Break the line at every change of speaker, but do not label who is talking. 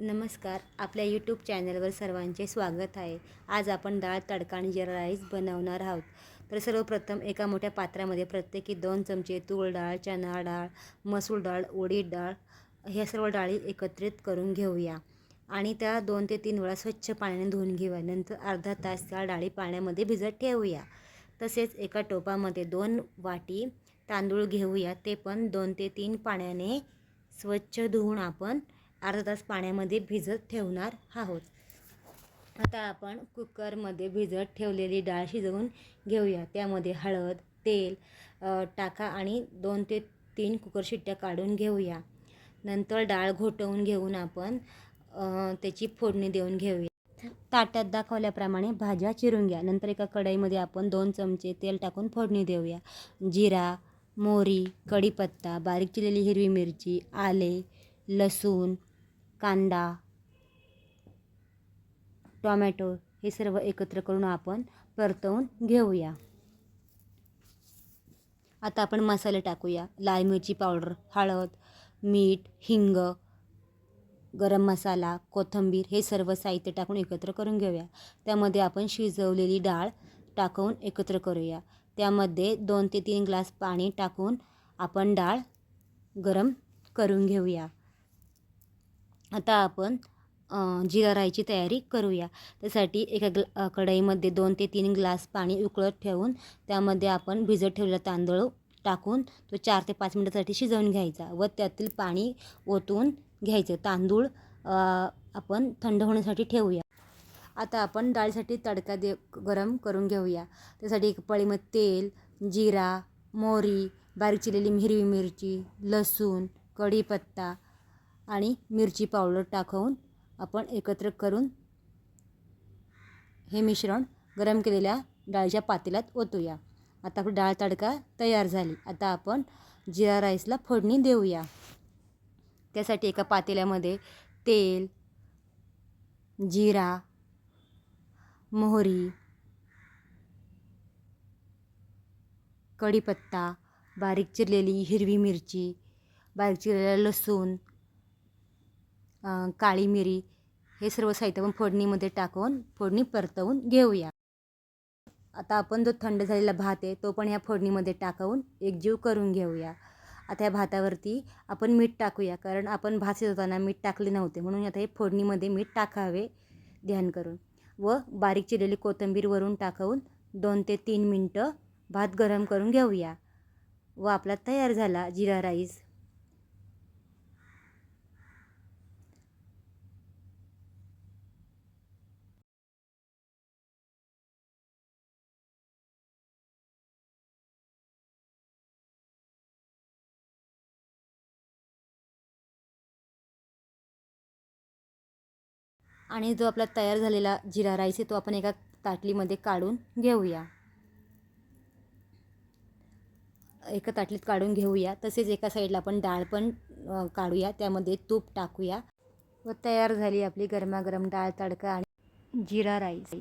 नमस्कार आपल्या यूट्यूब चॅनलवर सर्वांचे स्वागत आहे. आज आपण डाळ तडका आणि जिरा राईस बनवणार आहोत. तर सर्वप्रथम एका मोठ्या पात्रामध्ये प्रत्येकी दोन चमचे तूर डाळ चणा डाळ मसूर डाळ उडीद डाळ ह्या सर्व डाळी एकत्रित करून घेऊया. आणि त्या दोन ते तीन वेळा स्वच्छ पाण्याने धुवून घेऊया. नंतर अर्धा तास त्या डाळी पाण्यामध्ये भिजत ठेवूया. तसेच एका टोपामध्ये दोन वाटी तांदूळ घेऊया. ते पण दोन ते तीन पाण्याने स्वच्छ धुवून आपण अर्धा तास पाण्यामध्ये भिजत ठेवणार आहोत. आता आपण कुकरमध्ये भिजत ठेवलेली डाळ शिजवून घेऊया. त्यामध्ये हळद तेल टाका आणि दोन ते तीन कुकर शिट्ट्या काढून घेऊया. नंतर डाळ घोटवून घेऊन आपण त्याची फोडणी देऊन घेऊया. ताट्यात दाखवल्याप्रमाणे भाज्या चिरून घ्या. नंतर एका कढईमध्ये आपण दोन चमचे तेल टाकून फोडणी देऊया. जिरा मोहरी कढीपत्ता बारीक चिरलेली हिरवी मिरची आले लसूण कांदा टॉमॅटो हे सर्व एकत्र करून आपण परतवून घेऊया. आता आपण मसाले टाकूया. लाल मिरची पावडर हळद मीठ हिंग गरम मसाला कोथिंबीर हे सर्व साहित्य टाकून एकत्र करून घेऊया. त्यामध्ये आपण शिजवलेली डाळ टाकून एकत्र करूया. त्यामध्ये दोन ते तीन ग्लास पाणी टाकून आपण डाळ गरम करून घेऊया. आता आपण जिरा राईची तयारी करूया. त्यासाठी एका ग्ला कढईमध्ये दोन ते तीन ग्लास पाणी उकळत ठेवून त्यामध्ये आपण भिजत ठेवलेला तांदूळ टाकून तो चार ते पाच मिनटासाठी शिजवून घ्यायचा व त्यातील पाणी ओतून घ्यायचं. तांदूळ आपण थंड होण्यासाठी ठेवूया. आता आपण डाळीसाठी तडका दे गरम करून घेऊया. त्यासाठी एक पळीमध्ये तेल जिरा मोहरी बारीक चिरलेली हिरवी मिरची लसूण कढीपत्ता आणि मिरची पावडर टाकून आपण एकत्र करून हे मिश्रण गरम केलेल्या डाळीच्या पातेल्यात ओतूया. आता आपली डाळ तडका तयार झाली. आता आपण जिरा राईसला फोडणी देऊया. त्यासाठी एका पातेल्यामध्ये तेल जिरा मोहरी कढीपत्ता बारीक चिरलेली हिरवी मिरची बारीक चिरलेला लसूण काळी मिरी हे सर्व साहित्य आपण फोडणीमध्ये टाकून फोडणी परतवून घेऊया. आता आपण जो थंड झालेला भात आहे तो पण ह्या फोडणीमध्ये टाकवून एकजीव करून घेऊया. आता ह्या भातावरती आपण मीठ टाकूया कारण आपण भात शिजवताना मीठ टाकले नव्हते म्हणून आता हे फोडणीमध्ये मीठ टाकावे ध्यान करून. व बारीक चिरलेली कोथिंबीर वरून टाकवून दोन ते तीन मिनटं भात गरम करून घेऊया. व आपला तयार झाला जिरा राईस. आणि जो आपला तयार झालेला जिरा राईस आहे तो आपण एका ताटलीमध्ये काढून घेऊया. एका ताटलीत काढून घेऊया. तसेच एका साईडला आपण डाळ पण काढूया. त्यामध्ये तूप टाकूया. व तयार झाली आपली गरमागरम डाळ तडका आणि जिरा राईस.